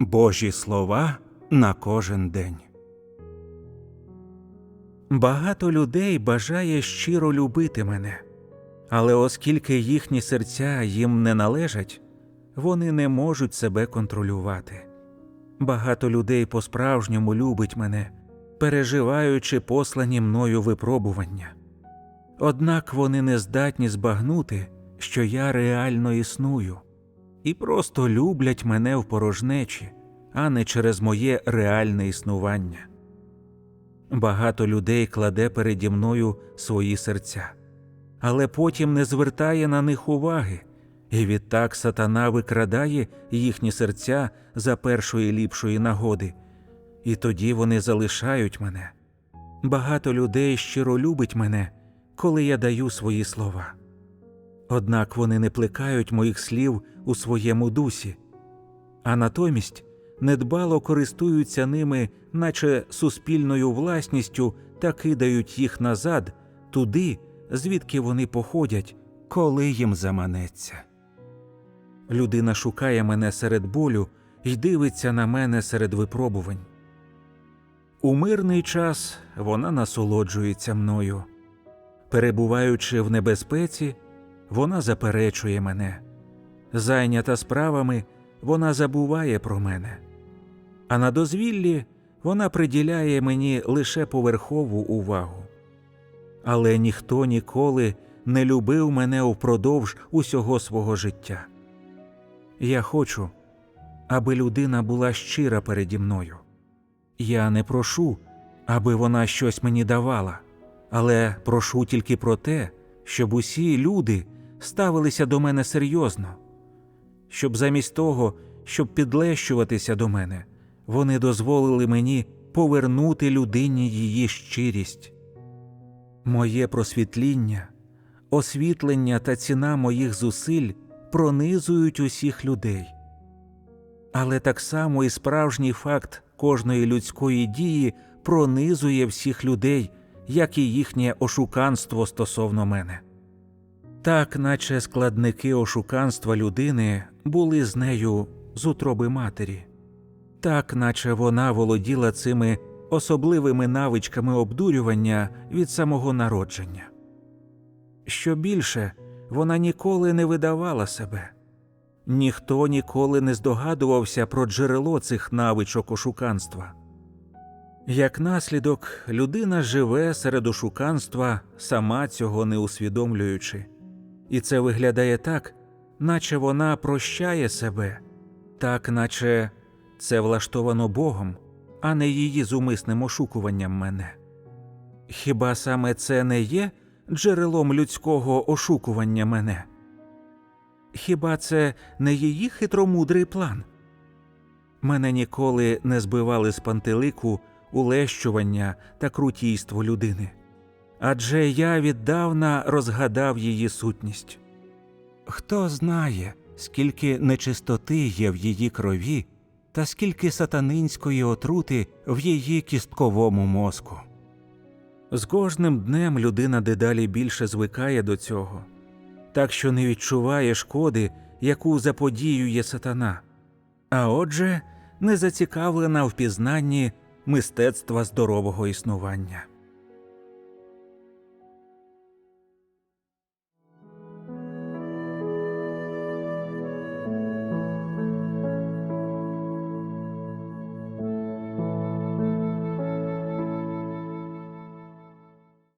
Божі слова на кожен день. Багато людей бажає щиро любити мене, але оскільки їхні серця їм не належать, вони не можуть себе контролювати. Багато людей по-справжньому любить мене, переживаючи послані мною випробування. Однак вони не здатні збагнути, що я реально існую, і просто люблять мене в порожнечі, а не через моє реальне існування. Багато людей кладе переді мною свої серця, але потім не звертає на них уваги, і відтак сатана викрадає їхні серця за першої ліпшої нагоди, і тоді вони залишають мене. Багато людей щиро любить мене, коли я даю свої слова. Однак вони не плекають моїх слів у своєму дусі, а натомість недбало користуються ними, наче суспільною власністю, та кидають їх назад, туди, звідки вони походять, коли їм заманеться. Людина шукає мене серед болю і дивиться на мене серед випробувань. У мирний час вона насолоджується мною. Перебуваючи в небезпеці, вона заперечує мене. Зайнята справами, вона забуває про мене. А на дозвіллі вона приділяє мені лише поверхову увагу. Але ніхто ніколи не любив мене впродовж усього свого життя. Я хочу, аби людина була щира переді мною. Я не прошу, аби вона щось мені давала, але прошу тільки про те, щоб усі люди ставилися до мене серйозно, щоб замість того, щоб підлещуватися до мене, вони дозволили мені повернути людині її щирість. Моє просвітління, освітлення та ціна моїх зусиль пронизують усіх людей. Але так само і справжній факт кожної людської дії пронизує всіх людей, як і їхнє ошуканство стосовно мене. Так, наче складники ошуканства людини були з нею з утроби матері, так, наче вона володіла цими особливими навичками обдурювання від самого народження. Що більше, вона ніколи не видавала себе. Ніхто ніколи не здогадувався про джерело цих навичок ошуканства. Як наслідок, людина живе серед ошуканства, сама цього не усвідомлюючи, і це виглядає так, наче вона прощає себе, так наче це влаштовано Богом, а не її зумисним ошукуванням мене. Хіба саме це не є джерелом людського ошукування мене? Хіба це не її хитромудрий план? Мене ніколи не збивали з пантелику улещування та крутійство людини, адже я віддавна розгадав її сутність. Хто знає, скільки нечистоти є в її крові, та скільки сатанинської отрути в її кістковому мозку. З кожним днем людина дедалі більше звикає до цього, так що не відчуває шкоди, яку заподіює сатана, а отже, не зацікавлена в пізнанні мистецтва здорового існування.